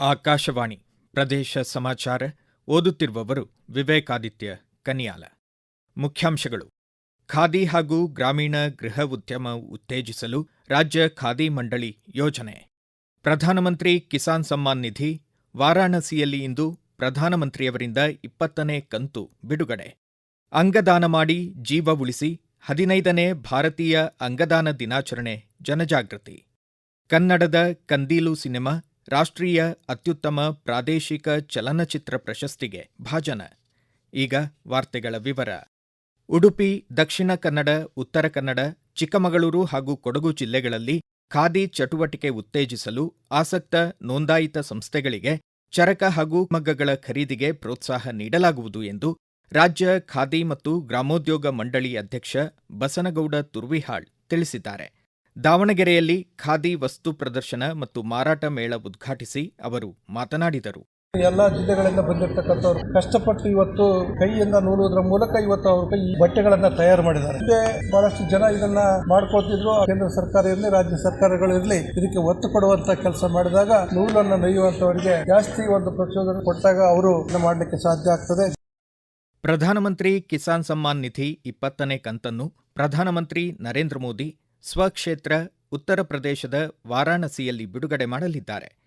ಆಕಾಶವಾಣಿ, ಪ್ರದೇಶ ಸಮಾಚಾರ, ಓದುತ್ತಿರುವವರು ವಿವೇಕಾದಿತ್ಯ ಕನಿಯಾಲ. ಮುಖ್ಯಾಂಶಗಳು. ಖಾದಿ ಹಾಗೂ ಗ್ರಾಮೀಣ ಗೃಹ ಉದ್ಯಮ ಉತ್ತೇಜಿಸಲು ರಾಜ್ಯ ಖಾದಿ ಮಂಡಳಿ ಯೋಜನೆ. ಪ್ರಧಾನಮಂತ್ರಿ ಕಿಸಾನ್ ಸಮ್ಮಾನ್ ನಿಧಿ, ವಾರಾಣಸಿಯಲ್ಲಿ ಇಂದು ಪ್ರಧಾನಮಂತ್ರಿಯವರಿಂದ ಇಪ್ಪತ್ತನೇ ಕಂತು ಬಿಡುಗಡೆ. ಅಂಗದಾನ ಮಾಡಿ ಜೀವ ಉಳಿಸಿ, ಹದಿನೈದನೇ ಭಾರತೀಯ ಅಂಗದಾನ ದಿನಾಚರಣೆ, ಜನಜಾಗೃತಿ. ಕನ್ನಡದ ಕಂದೀಲು ಸಿನೆಮಾ ರಾಷ್ಟ್ರೀಯ ಅತ್ಯುತ್ತಮ ಪ್ರಾದೇಶಿಕ ಚಲನಚಿತ್ರ ಪ್ರಶಸ್ತಿಗೆ ಭಾಜನ. ಈಗ ವಾರ್ತೆಗಳ ವಿವರ. ಉಡುಪಿ, ದಕ್ಷಿಣ ಕನ್ನಡ, ಉತ್ತರ ಕನ್ನಡ, ಚಿಕ್ಕಮಗಳೂರು ಹಾಗೂ ಕೊಡಗು ಜಿಲ್ಲೆಗಳಲ್ಲಿ ಖಾದಿ ಚಟುವಟಿಕೆ ಉತ್ತೇಜಿಸಲು ಆಸಕ್ತ ನೋಂದಾಯಿತ ಸಂಸ್ಥೆಗಳಿಗೆ ಚರಕ ಹಾಗೂ ಮಗ್ಗಗಳ ಖರೀದಿಗೆ ಪ್ರೋತ್ಸಾಹ ನೀಡಲಾಗುವುದು ಎಂದು ರಾಜ್ಯ ಖಾದಿ ಮತ್ತು ಗ್ರಾಮೋದ್ಯೋಗ ಮಂಡಳಿ ಅಧ್ಯಕ್ಷ ಬಸನಗೌಡ ತುರ್ವಿಹಾಳ್ ತಿಳಿಸಿದ್ದಾರೆ. ದಾವಣಗೆರೆಯಲ್ಲಿ ಖಾದಿ ವಸ್ತು ಪ್ರದರ್ಶನ ಮತ್ತು ಮಾರಾಟ ಮೇಳ ಉದ್ಘಾಟಿಸಿ ಅವರು ಮಾತನಾಡಿದರು. ಎಲ್ಲ ಜಿಲ್ಲೆಗಳಿಂದ ಬಂದಿರತಕ್ಕಂಥವ್ರು ಕಷ್ಟಪಟ್ಟು ಇವತ್ತು ಕೈಯಿಂದ ನೂಲುವುದರ ಮೂಲಕ ಇವತ್ತು ಅವರು ಈ ಬಟ್ಟೆಗಳನ್ನ ತಯಾರು ಮಾಡಿದ್ದಾರೆ. ಹಿಂದೆ ಬಹಳಷ್ಟು ಜನ ಇದನ್ನ ಮಾಡ್ಕೋತಿದ್ರು ಕೇಂದ್ರ ಸರ್ಕಾರ ಇರಲಿ ರಾಜ್ಯ ಸರ್ಕಾರಗಳು ಇರಲಿ ಇದಕ್ಕೆ ಒತ್ತು ಕೊಡುವಂತ ಕೆಲಸ ಮಾಡಿದಾಗ ನೂಲನ್ನು ನೇಯುವಂತವರಿಗೆ ಜಾಸ್ತಿ ಒಂದು ಪ್ರಚೋದನೆ ಕೊಟ್ಟಾಗ ಅವರು ಇದನ್ನ ಮಾಡಲಿಕ್ಕೆ ಸಾಧ್ಯ ಆಗ್ತದೆ. ಪ್ರಧಾನಮಂತ್ರಿ ಕಿಸಾನ್ ಸಮ್ಮಾನ್ ನಿಧಿ ಇಪ್ಪತ್ತನೇ ಕಂತನ್ನು ಪ್ರಧಾನಮಂತ್ರಿ ನರೇಂದ್ರ ಮೋದಿ ಸ್ವಕ್ಷೇತ್ರ ಉತ್ತರ ಪ್ರದೇಶದ ವಾರಾಣಸಿಯಲ್ಲಿ ಬಿಡುಗಡೆ ಮಾಡಲಿದ್ದಾರೆ.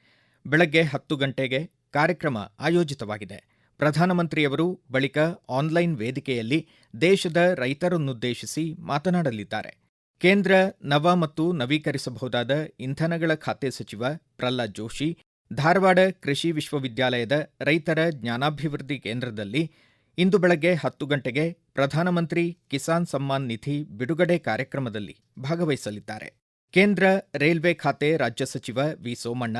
ಬೆಳಗ್ಗೆ ಹತ್ತು ಗಂಟೆಗೆ ಕಾರ್ಯಕ್ರಮ ಆಯೋಜಿತವಾಗಿದೆ. ಪ್ರಧಾನಮಂತ್ರಿಯವರು ಬಳಿಕ ಆನ್ಲೈನ್ ವೇದಿಕೆಯಲ್ಲಿ ದೇಶದ ರೈತರನ್ನುದ್ದೇಶಿಸಿ ಮಾತನಾಡಲಿದ್ದಾರೆ. ಕೇಂದ್ರ ನವ ಮತ್ತು ನವೀಕರಿಸಬಹುದಾದ ಇಂಧನಗಳ ಖಾತೆ ಸಚಿವ ಪ್ರಹ್ಲಾದ್ ಜೋಶಿ, ಧಾರವಾಡ ಕೃಷಿ ವಿಶ್ವವಿದ್ಯಾಲಯದ ರೈತರ ಜ್ಞಾನಾಭಿವೃದ್ಧಿ ಕೇಂದ್ರದಲ್ಲಿ ಇಂದು ಬೆಳಗ್ಗೆ ಹತ್ತು ಗಂಟೆಗೆ ಪ್ರಧಾನಮಂತ್ರಿ ಕಿಸಾನ್ ಸಮ್ಮಾನ್ ನಿಧಿ ಬಿಡುಗಡೆ ಕಾರ್ಯಕ್ರಮದಲ್ಲಿ ಭಾಗವಹಿಸಲಿದ್ದಾರೆ. ಕೇಂದ್ರ ರೈಲ್ವೆ ಖಾತೆ ರಾಜ್ಯ ಸಚಿವ ವಿ ಸೋಮಣ್ಣ,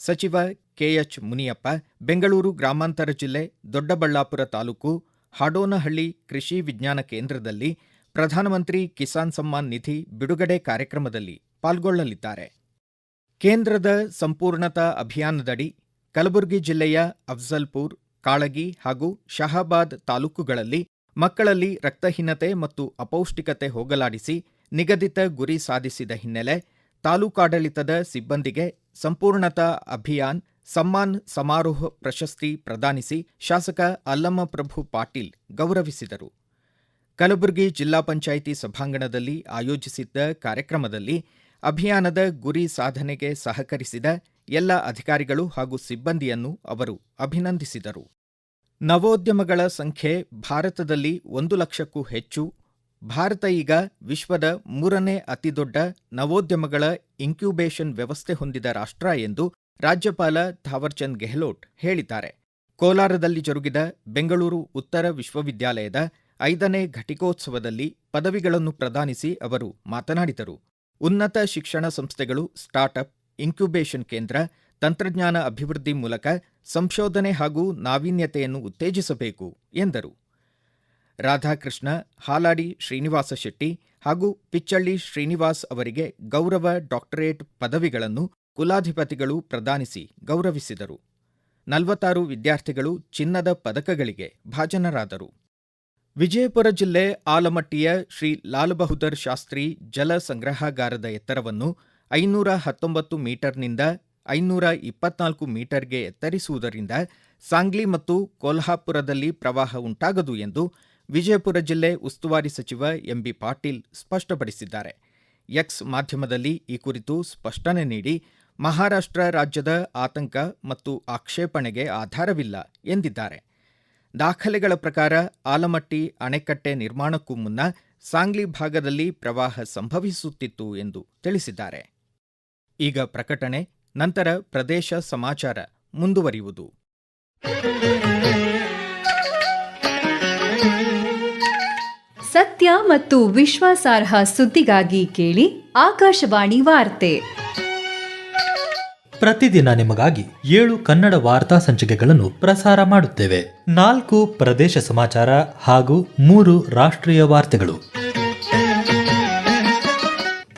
ಸಚಿವ ಕೆಎಚ್ ಮುನಿಯಪ್ಪ, ಬೆಂಗಳೂರು ಗ್ರಾಮಾಂತರ ಜಿಲ್ಲೆ ದೊಡ್ಡಬಳ್ಳಾಪುರ ತಾಲೂಕು ಹಾಡೋನಹಳ್ಳಿ ಕೃಷಿ ವಿಜ್ಞಾನ ಕೇಂದ್ರದಲ್ಲಿ ಪ್ರಧಾನಮಂತ್ರಿ ಕಿಸಾನ್ ಸಮ್ಮಾನ್ ನಿಧಿ ಬಿಡುಗಡೆ ಕಾರ್ಯಕ್ರಮದಲ್ಲಿ ಪಾಲ್ಗೊಳ್ಳಲಿದ್ದಾರೆ. ಕೇಂದ್ರದ ಸಂಪೂರ್ಣತಾ ಅಭಿಯಾನದಡಿ ಕಲಬುರಗಿ ಜಿಲ್ಲೆಯ ಅಫ್ಜಲ್ಪುರ್ ಕಾಳಗಿ ಹಾಗೂ ಶಹಾಬಾದ್ ತಾಲೂಕುಗಳಲ್ಲಿ ಮಕ್ಕಳಲ್ಲಿ ರಕ್ತಹೀನತೆ ಮತ್ತು ಅಪೌಷ್ಟಿಕತೆ ಹೋಗಲಾಡಿಸಿ ನಿಗದಿತ ಗುರಿ ಸಾಧಿಸಿದ ಹಿನ್ನೆಲೆ ತಾಲೂಕಾಡಳಿತದ ಸಿಬ್ಬಂದಿಗೆ ಸಂಪೂರ್ಣತಾ ಅಭಿಯಾನ್, ಸಮ್ಮಾನ್ ಸಮಾರೋಹ ಪ್ರಶಸ್ತಿ ಪ್ರದಾನಿಸಿ ಶಾಸಕ ಅಲ್ಲಮಪ್ರಭು ಪಾಟೀಲ್ ಗೌರವಿಸಿದರು. ಕಲಬುರಗಿ ಜಿಲ್ಲಾ ಪಂಚಾಯಿತಿ ಸಭಾಂಗಣದಲ್ಲಿ ಆಯೋಜಿಸಿದ್ದ ಕಾರ್ಯಕ್ರಮದಲ್ಲಿ ಅಭಿಯಾನದ ಗುರಿ ಸಾಧನೆಗೆ ಸಹಕರಿಸಿದ ಎಲ್ಲ ಅಧಿಕಾರಿಗಳು ಹಾಗೂ ಸಿಬ್ಬಂದಿಯನ್ನು ಅವರು ಅಭಿನಂದಿಸಿದರು. ನವೋದ್ಯಮಗಳ ಸಂಖ್ಯೆ ಭಾರತದಲ್ಲಿ ಒಂದು ಲಕ್ಷಕ್ಕೂ ಹೆಚ್ಚು. ಭಾರತ ಈಗ ವಿಶ್ವದ ಮೂರನೇ ಅತಿದೊಡ್ಡ ನವೋದ್ಯಮಗಳ ಇನ್ಕ್ಯುಬೇಷನ್ ವ್ಯವಸ್ಥೆ ಹೊಂದಿದ ರಾಷ್ಟ್ರ ಎಂದು ರಾಜ್ಯಪಾಲ ಥಾವರ್ಚಂದ್ ಗೆಹ್ಲೋಟ್ ಹೇಳಿದ್ದಾರೆ. ಕೋಲಾರದಲ್ಲಿ ಜರುಗಿದ ಬೆಂಗಳೂರು ಉತ್ತರ ವಿಶ್ವವಿದ್ಯಾಲಯದ ಐದನೇ ಘಟಿಕೋತ್ಸವದಲ್ಲಿ ಪದವಿಗಳನ್ನು ಪ್ರದಾನಿಸಿ ಅವರು ಮಾತನಾಡಿದರು. ಉನ್ನತ ಶಿಕ್ಷಣ ಸಂಸ್ಥೆಗಳು ಸ್ಟಾರ್ಟ್ಅಪ್ ಇನ್ಕ್ಯುಬೇಷನ್ ಕೇಂದ್ರ ತಂತ್ರಜ್ಞಾನ ಅಭಿವೃದ್ಧಿ ಮೂಲಕ ಸಂಶೋಧನೆ ಹಾಗೂ ನಾವೀನ್ಯತೆಯನ್ನು ಉತ್ತೇಜಿಸಬೇಕು, ಎಂದರು. ರಾಧಾಕೃಷ್ಣ, ಹಾಲಾಡಿ ಶ್ರೀನಿವಾಸ ಶೆಟ್ಟಿ ಹಾಗೂ ಪಿಚ್ಚಳ್ಳಿ ಶ್ರೀನಿವಾಸ್ ಅವರಿಗೆ ಗೌರವ ಡಾಕ್ಟರೇಟ್ ಪದವಿಗಳನ್ನು ಕುಲಾಧಿಪತಿಗಳು ಪ್ರದಾನಿಸಿ ಗೌರವಿಸಿದರು. ನಲವತ್ತಾರು ವಿದ್ಯಾರ್ಥಿಗಳು ಚಿನ್ನದ ಪದಕಗಳಿಗೆ ಭಾಜನರಾದರು. ವಿಜಯಪುರ ಜಿಲ್ಲೆ ಆಲಮಟ್ಟಿಯ ಶ್ರೀ ಲಾಲ್ ಬಹದ್ದೂರ್ ಶಾಸ್ತ್ರಿ ಜಲ ಸಂಗ್ರಹಾಗಾರದ ಎತ್ತರವನ್ನು ಐನೂರ ಹತ್ತೊಂಬತ್ತು ಮೀಟರ್ನಿಂದ ಐನೂರ ಇಪ್ಪತ್ನಾಲ್ಕು ಮೀಟರ್ಗೆ ಎತ್ತರಿಸುವುದರಿಂದ ಸಾಂಗ್ಲಿ ಮತ್ತು ಕೊಲ್ಹಾಪುರದಲ್ಲಿ ಪ್ರವಾಹ ಉಂಟಾಗದು ಎಂದು ವಿಜಯಪುರ ಜಿಲ್ಲೆ ಉಸ್ತುವಾರಿ ಸಚಿವ ಎಂಬಿ ಪಾಟೀಲ್ ಸ್ಪಷ್ಟಪಡಿಸಿದ್ದಾರೆ. ಎಕ್ಸ್ ಮಾಧ್ಯಮದಲ್ಲಿ ಈ ಕುರಿತು ಸ್ಪಷ್ಟನೆ ನೀಡಿ ಮಹಾರಾಷ್ಟ್ರ ರಾಜ್ಯದ ಆತಂಕ ಮತ್ತು ಆಕ್ಷೇಪಣೆಗೆ ಆಧಾರವಿಲ್ಲ ಎಂದಿದ್ದಾರೆ. ದಾಖಲೆಗಳ ಪ್ರಕಾರ ಆಲಮಟ್ಟಿ ಅಣೆಕಟ್ಟೆ ನಿರ್ಮಾಣಕ್ಕೂ ಮುನ್ನ ಸಾಂಗ್ಲಿ ಭಾಗದಲ್ಲಿ ಪ್ರವಾಹ ಸಂಭವಿಸುತ್ತಿತ್ತು ಎಂದು ತಿಳಿಸಿದ್ದಾರೆ. ಈಗ ಪ್ರಕಟಣೆ ನಂತರ ಪ್ರದೇಶ ಸಮಾಚಾರ ಮುಂದುವರಿಯುವುದು. ಸತ್ಯ ಮತ್ತು ವಿಶ್ವಾಸಾರ್ಹ ಸುದ್ದಿಗಾಗಿ ಕೇಳಿ ಆಕಾಶವಾಣಿ ವಾರ್ತೆ. ಪ್ರತಿದಿನ ನಿಮಗಾಗಿ ಏಳು ಕನ್ನಡ ವಾರ್ತಾ ಸಂಚಿಕೆಗಳನ್ನು ಪ್ರಸಾರ ಮಾಡುತ್ತೇವೆ. ನಾಲ್ಕು ಪ್ರದೇಶ ಸಮಾಚಾರ ಹಾಗೂ ಮೂರು ರಾಷ್ಟ್ರೀಯ ವಾರ್ತೆಗಳು.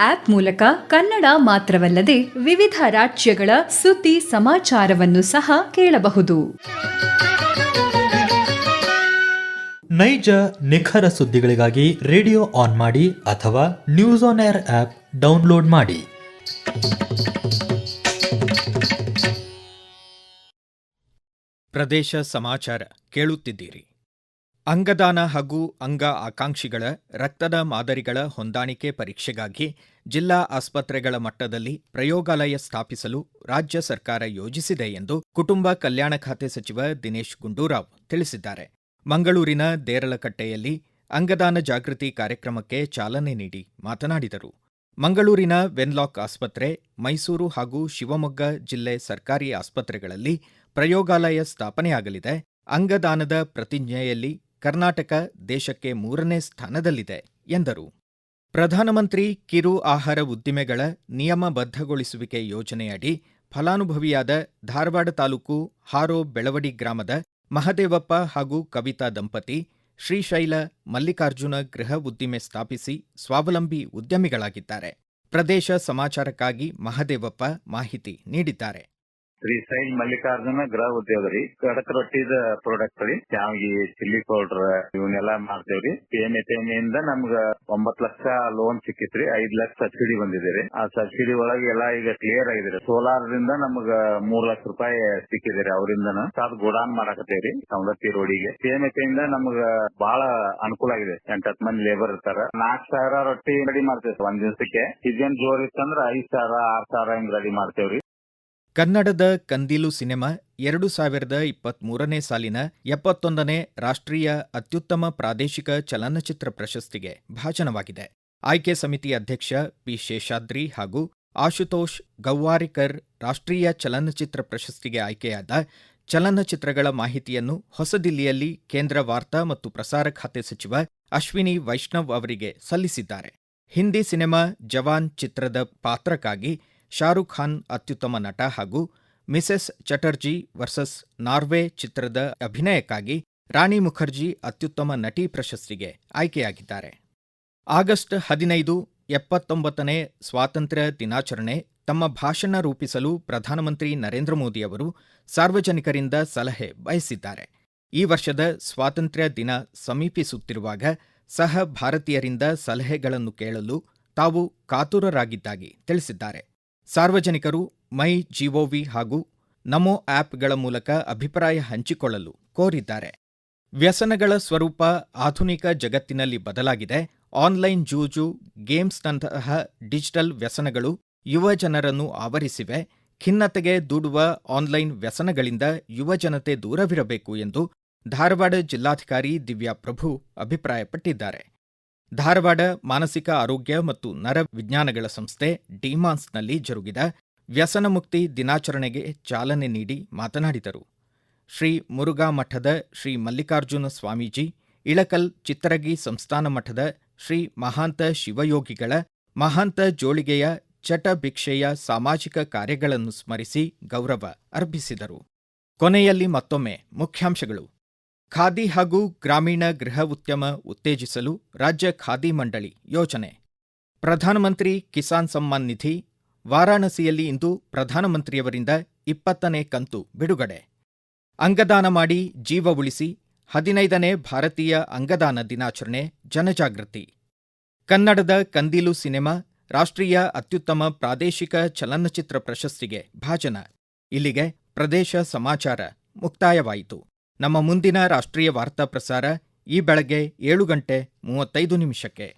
ಆಪ್ ಮೂಲಕ ಕನ್ನಡ ಮಾತ್ರವಲ್ಲದೆ ವಿವಿಧ ರಾಜ್ಯಗಳ ಸುದ್ದಿ ಸಮಾಚಾರವನ್ನು ಸಹ ಕೇಳಬಹುದು. ನೈಜ ನಿಖರ ಸುದ್ದಿಗಳಿಗಾಗಿ ರೇಡಿಯೋ ಆನ್ ಮಾಡಿ ಅಥವಾ news on air app download ಮಾಡಿ. ಪ್ರದೇಶ ಸಮಾಚಾರ ಕೇಳುತ್ತಿದ್ದೀರಿ. ಅಂಗದಾನ ಹಾಗೂ ಅಂಗ ಆಕಾಂಕ್ಷಿಗಳ, ರಕ್ತದ ಮಾದರಿಗಳ ಹೊಂದಾಣಿಕೆ ಪರೀಕ್ಷೆಗಾಗಿ ಜಿಲ್ಲಾ ಆಸ್ಪತ್ರೆಗಳ ಮಟ್ಟದಲ್ಲಿ ಪ್ರಯೋಗಾಲಯ ಸ್ಥಾಪಿಸಲು ರಾಜ್ಯ ಸರ್ಕಾರ ಯೋಜಿಸಿದೆ ಎಂದು ಕುಟುಂಬ ಕಲ್ಯಾಣ ಖಾತೆ ಸಚಿವ ದಿನೇಶ್ ಗುಂಡೂರಾವ್ ತಿಳಿಸಿದ್ದಾರೆ. ಮಂಗಳೂರಿನ ದೇರಳಕಟ್ಟೆಯಲ್ಲಿ ಅಂಗದಾನ ಜಾಗೃತಿ ಕಾರ್ಯಕ್ರಮಕ್ಕೆ ಚಾಲನೆ ನೀಡಿ ಮಾತನಾಡಿದರು. ಮಂಗಳೂರಿನ ವೆನ್ಲಾಕ್ ಆಸ್ಪತ್ರೆ, ಮೈಸೂರು ಹಾಗೂ ಶಿವಮೊಗ್ಗ ಜಿಲ್ಲೆ ಸರ್ಕಾರಿ ಆಸ್ಪತ್ರೆಗಳಲ್ಲಿ ಪ್ರಯೋಗಾಲಯ ಸ್ಥಾಪನೆಯಾಗಲಿದೆ. ಅಂಗದಾನದ ಪ್ರತಿಜ್ಞೆಯಲ್ಲಿ ಕರ್ನಾಟಕ ದೇಶಕ್ಕೆ ಮೂರನೇ ಸ್ಥಾನದಲ್ಲಿದೆ, ಎಂದರು. ಪ್ರಧಾನಮಂತ್ರಿ ಕಿರು ಆಹಾರ ಉದ್ದಿಮೆಗಳ ನಿಯಮಬದ್ಧಗೊಳಿಸುವಿಕೆ ಯೋಜನೆಯಡಿ ಫಲಾನುಭವಿಯಾದ ಧಾರವಾಡ ತಾಲೂಕು ಹಾರೋ ಬೆಳವಡಿ ಗ್ರಾಮದ ಮಹದೇವಪ್ಪ ಹಾಗೂ ಕವಿತಾ ದಂಪತಿ ಶ್ರೀಶೈಲ ಮಲ್ಲಿಕಾರ್ಜುನ ಗೃಹ ಉದ್ದಿಮೆ ಸ್ಥಾಪಿಸಿ ಸ್ವಾವಲಂಬಿ ಉದ್ಯಮಿಗಳಾಗಿದ್ದಾರೆ. ಪ್ರದೇಶ ಸಮಾಚಾರಕ್ಕಾಗಿ ಮಹದೇವಪ್ಪ ಮಾಹಿತಿ ನೀಡಿದ್ದಾರೆ. ಶ್ರೀಶೈಲ್ ಮಲ್ಲಿಕಾರ್ಜುನ ಗೃಹ ಉದ್ಯೋಗ ರೀ. ಕಡಕ್ ರೊಟ್ಟಿದ ಪ್ರಾಡಕ್ಟ್ ರೀ. ಶಾವಿಗೆ ಚಿಲ್ಲಿ ಪೌಡರ್ ಇವನ್ನೆಲ್ಲ ಮಾಡ್ತೇವ್ರಿ ಎಂ ಇಂದ ನಮ್ಗ ಒಂಬತ್ ಲಕ್ಷ ಲೋನ್ ಸಿಕ್ಕಿತ್ರಿ. ಐದ್ ಲಕ್ಷ ಸಬ್ಸಿಡಿ ಬಂದಿದೆ ಆ ಸಬ್ಸಿಡಿ ಒಳಗೆ ಎಲ್ಲ ಈಗ ಕ್ಲಿಯರ್ ಆಗಿದೆ ಸೋಲಾರ್ ದಿಂದ ನಮ್ಗ ಮೂರ್ ಲಕ್ಷ ರೂಪಾಯಿ ಸಿಕ್ಕಿದೆ ರೀ ಅವರಿಂದನ. ಅದ್ ಗೋಡಾನ್ ಮಾಡಾಕತ್ತೇವ್ರಿ ಸವದತ್ತಿ ರೋಡಿಗೆ. ಪಿ ಎಂ ಇಂದ ನಮ್ಗ ಬಹಳ ಅನುಕೂಲ ಆಗಿದೆ. ಎಂಟತ್ ಮಂದಿ ಲೇಬರ್ ಇರ್ತಾರ. ನಾಲ್ಕ್ ಸಾವಿರ ರೊಟ್ಟಿ ರೆಡಿ ಮಾಡ್ತೇವೆ ಒಂದ್ ದಿವಸಕ್ಕೆ. ಸೀಸನ್ ಜೋರ್ ಇತ್ತಂದ್ರ ಐದ್ ಸಾವಿರ, ಆರ್ ಸಾವಿರ ಹಿಂಗ್ ರೆಡಿ ಮಾಡ್ತೇವ್ರಿ ಕನ್ನಡದ ಕಂದಿಲು ಸಿನಿಮಾ ಎರಡು ಸಾವಿರದ ಇಪ್ಪತ್ಮೂರನೇ ಸಾಲಿನ ಎಪ್ಪತ್ತೊಂದನೇ ರಾಷ್ಟ್ರೀಯ ಅತ್ಯುತ್ತಮ ಪ್ರಾದೇಶಿಕ ಚಲನಚಿತ್ರ ಪ್ರಶಸ್ತಿಗೆ ಭಾಜನವಾಗಿದೆ. ಆಯ್ಕೆ ಸಮಿತಿ ಅಧ್ಯಕ್ಷ ಪಿ ಶೇಷಾದ್ರಿ ಹಾಗೂ ಆಶುತೋಷ್ ಗವ್ವಾರಿಕರ್ ರಾಷ್ಟ್ರೀಯ ಚಲನಚಿತ್ರ ಪ್ರಶಸ್ತಿಗೆ ಆಯ್ಕೆಯಾದ ಚಲನಚಿತ್ರಗಳ ಮಾಹಿತಿಯನ್ನು ಹೊಸದಿಲ್ಲಿಯಲ್ಲಿ ಕೇಂದ್ರ ವಾರ್ತಾ ಮತ್ತು ಪ್ರಸಾರ ಖಾತೆ ಸಚಿವ ಅಶ್ವಿನಿ ವೈಷ್ಣವ್ ಅವರಿಗೆ ಸಲ್ಲಿಸಿದ್ದಾರೆ. ಹಿಂದಿ ಸಿನಿಮಾ ಜವಾನ್ ಚಿತ್ರದ ಪಾತ್ರಕ್ಕಾಗಿ ಶಾರುಖ್ ಖಾನ್ ಅತ್ಯುತ್ತಮ ನಟ ಹಾಗೂ ಮಿಸೆಸ್ ಚಟರ್ಜಿ ವರ್ಸಸ್ ನಾರ್ವೆ ಚಿತ್ರದ ಅಭಿನಯಕ್ಕಾಗಿ ರಾಣಿ ಮುಖರ್ಜಿ ಅತ್ಯುತ್ತಮ ನಟಿ ಪ್ರಶಸ್ತಿಗೆ ಆಯ್ಕೆಯಾಗಿದ್ದಾರೆ. ಆಗಸ್ಟ್ ಹದಿನೈದು, ಎಪ್ಪತ್ತೊಂಬತ್ತನೇ ಸ್ವಾತಂತ್ರ್ಯ ದಿನಾಚರಣೆ, ತಮ್ಮ ಭಾಷಣ ರೂಪಿಸಲು ಪ್ರಧಾನಮಂತ್ರಿ ನರೇಂದ್ರ ಮೋದಿ ಅವರು ಸಾರ್ವಜನಿಕರಿಂದ ಸಲಹೆ ಬಯಸಿದ್ದಾರೆ. ಈ ವರ್ಷದ ಸ್ವಾತಂತ್ರ್ಯ ದಿನ ಸಮೀಪಿಸುತ್ತಿರುವಾಗ ಸಹ ಭಾರತೀಯರಿಂದ ಸಲಹೆಗಳನ್ನು ಕೇಳಲು ತಾವು ಕಾತುರರಾಗಿದ್ದಾಗಿ ತಿಳಿಸಿದ್ದಾರೆ. ಸಾರ್ವಜನಿಕರು, ಮೈ ಜಿಒವಿ ಹಾಗೂ ನಮೋ ಆಪ್ಗಳ ಮೂಲಕ ಅಭಿಪ್ರಾಯ ಹಂಚಿಕೊಳ್ಳಲು ಕೋರಿದ್ದಾರೆ. ವ್ಯಸನಗಳ ಸ್ವರೂಪ ಆಧುನಿಕ ಜಗತ್ತಿನಲ್ಲಿ ಬದಲಾಗಿದೆ. ಆನ್ಲೈನ್ ಜೂಜು, ಗೇಮ್ಸ್ನಂತಹ ಡಿಜಿಟಲ್ ವ್ಯಸನಗಳು ಯುವ ಜನರನ್ನು ಆವರಿಸಿವೆ. ಖಿನ್ನತೆಗೆ ದೂಡುವ ಆನ್ಲೈನ್ ವ್ಯಸನಗಳಿಂದ ಯುವಜನತೆ ದೂರವಿರಬೇಕು ಎಂದು ಧಾರವಾಡ ಜಿಲ್ಲಾಧಿಕಾರಿ ದಿವ್ಯಾ ಪ್ರಭು ಅಭಿಪ್ರಾಯಪಟ್ಟಿದ್ದಾರೆ. ಧಾರವಾಡ ಮಾನಸಿಕ ಆರೋಗ್ಯ ಮತ್ತು ನರ ವಿಜ್ಞಾನಗಳ ಸಂಸ್ಥೆ ಡಿಮಾನ್ಸ್ನಲ್ಲಿ ಜರುಗಿದ ವ್ಯಸನ ಮುಕ್ತಿ ದಿನಾಚರಣೆಗೆ ಚಾಲನೆ ನೀಡಿ ಮಾತನಾಡಿದರು. ಶ್ರೀ ಮುರುಘಾ ಮಠದ ಶ್ರೀ ಮಲ್ಲಿಕಾರ್ಜುನ ಸ್ವಾಮೀಜಿ, ಇಳಕಲ್ ಚಿತ್ತರಗಿ ಸಂಸ್ಥಾನ ಮಠದ ಶ್ರೀ ಮಹಾಂತ ಶಿವಯೋಗಿಗಳ ಮಹಾಂತ ಜೋಳಿಗೆಯ ಚಟ ಭಿಕ್ಷೆಯ ಸಾಮಾಜಿಕ ಕಾರ್ಯಗಳನ್ನು ಸ್ಮರಿಸಿ ಗೌರವ ಅರ್ಪಿಸಿದರು. ಕೊನೆಯಲ್ಲಿ ಮತ್ತೊಮ್ಮೆ ಮುಖ್ಯಾಂಶಗಳು. ಖಾದಿ ಹಾಗೂ ಗ್ರಾಮೀಣ ಗೃಹ ಉದ್ಯಮ ಉತ್ತೇಜಿಸಲು ರಾಜ್ಯ ಖಾದಿ ಮಂಡಳಿ ಯೋಜನೆ ಪ್ರಧಾನಮಂತ್ರಿ ಕಿಸಾನ್ ಸಮ್ಮಾನ್ ನಿಧಿ, ವಾರಾಣಸಿಯಲ್ಲಿ ಇಂದು ಪ್ರಧಾನಮಂತ್ರಿಯವರಿಂದ ಇಪ್ಪತ್ತನೇ ಕಂತು ಬಿಡುಗಡೆ. ಅಂಗದಾನ ಮಾಡಿ ಜೀವ ಉಳಿಸಿ, ಹದಿನೈದನೇ ಭಾರತೀಯ ಅಂಗದಾನ ದಿನಾಚರಣೆ ಜನಜಾಗೃತಿ. ಕನ್ನಡದ ಕಂದೀಲು ಸಿನಿಮಾ, ರಾಷ್ಟ್ರೀಯ ಅತ್ಯುತ್ತಮ ಪ್ರಾದೇಶಿಕ ಚಲನಚಿತ್ರ ಪ್ರಶಸ್ತಿಗೆ ಭಾಜನ. ಇಲ್ಲಿಗೆ ಪ್ರದೇಶ ಸಮಾಚಾರ ಮುಕ್ತಾಯವಾಯಿತು. ನಮ್ಮ ಮುಂದಿನ ರಾಷ್ಟ್ರೀಯ ವಾರ್ತಾ ಪ್ರಸಾರ ಈ ಬೆಳಗ್ಗೆ ಏಳು ಗಂಟೆ ಮೂವತ್ತೈದು ನಿಮಿಷಕ್ಕೆ.